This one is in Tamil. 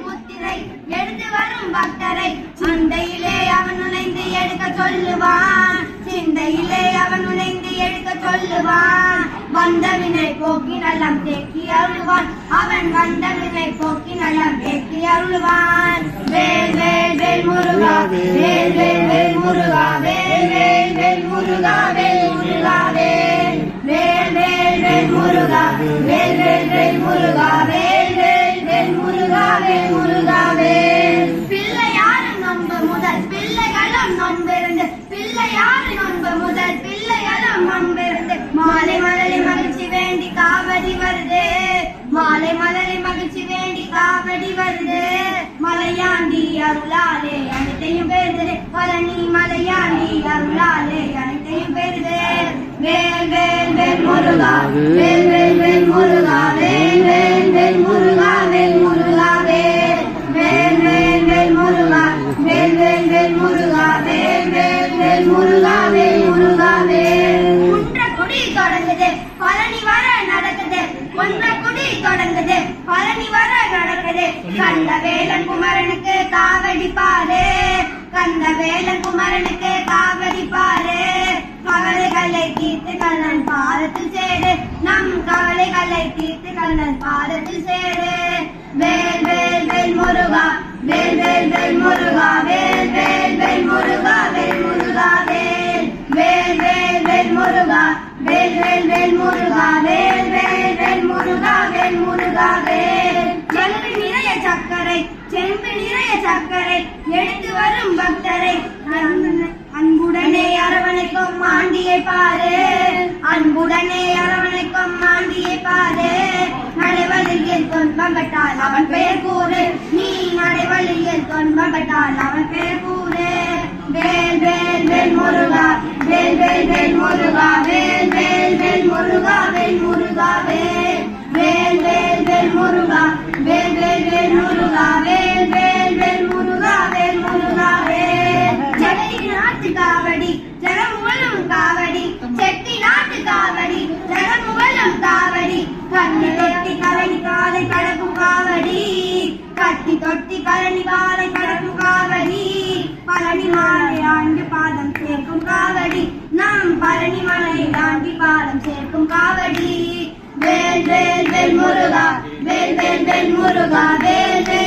முத்திரை எடுத்து வரும் பக்தரை. சிந்தையிலே அவன் நுழைந்து எடுக்க சொல்லுவான். சிந்தையிலே அவன் நுழைந்து எடுக்க சொல்லுவான். வந்தவினை போக்கி நலம் தேக்கி அருள்வான். அவன் வந்தவினை போக்கி நலம் தேக்கி அருள்வான். வேல் வேல் வேல் முருகா வேல் வேல் வேல் முருகா வேல் வேல் வேல் முருகா வேல் மாலை மலரை மகிழ்ச்சி வேண்டி காவடி வருது. மாலை மலரை மகிழ்ச்சி வேண்டி காவடி வருது. மலையாண்டி அருளாலே அனைத்தையும் பெறுது. பழனி மலையாண்டி அருளாலே அனைத்தையும் பெறுது. வேல் வேல் வேல் முருகா வேல் வேல் வேல் முருகா வேல் வேல் வேல் முருகா வேல் முருகா வேல் வேல் வேல் வேல் முருகா வேல் வேல் வேல் முருகா வேல் வேல் வேல் முருகா வேல் முருகா வேல் குன்றக்குடி தொடங்குது பழனி வர நடக்குது குன்றக்குடி தொடங்குது பழனி வர கந்த வேலன் குமரனுக்கு காவடி பாரு கண்ட வேலன் குமரனுக்கு காவடி பாரு கவலைகளை தீர்த்து கண்ணன் பாதத்தில் சேரு. நம் கவலைகளை தீர்த்து கண்ணன் பாதத்தில் சேரு. வேல் வேல் வேல் முருகா வேல் வேல் வேல் முருகா வேல் வேல் வேல் முருகா வேல் முருகா வேல் வேல் வேல் வேல் முருகா வேல் வேல் வேல் முருகா வேல் வேல் வேல் முருகா வேல் முருகா வேல். துன்பப்பட்டால் அவன் பெயர் கூறு. நீ நடைவழியில் துன்பப்பட்டால் அவன் பெயர் கூறு. வேல் வேல் வேல் முருகா வேல் வேல் வேல் முருகா வேல் வேல் வேல் முருகா வேல் முருகா வேல் வேல் வேல் வேல் முருகா வேல் வேல் வேல் முருகா. பழனி ஆண்டு பாதம் சேர்க்கும் காவடி. நாம் பழனி ஆண்டி பாதம் சேர்க்கும் காவடி. வேல் வேல் வேல் முருகா வேல் வேல் வேல் முருகா வேல் வேல்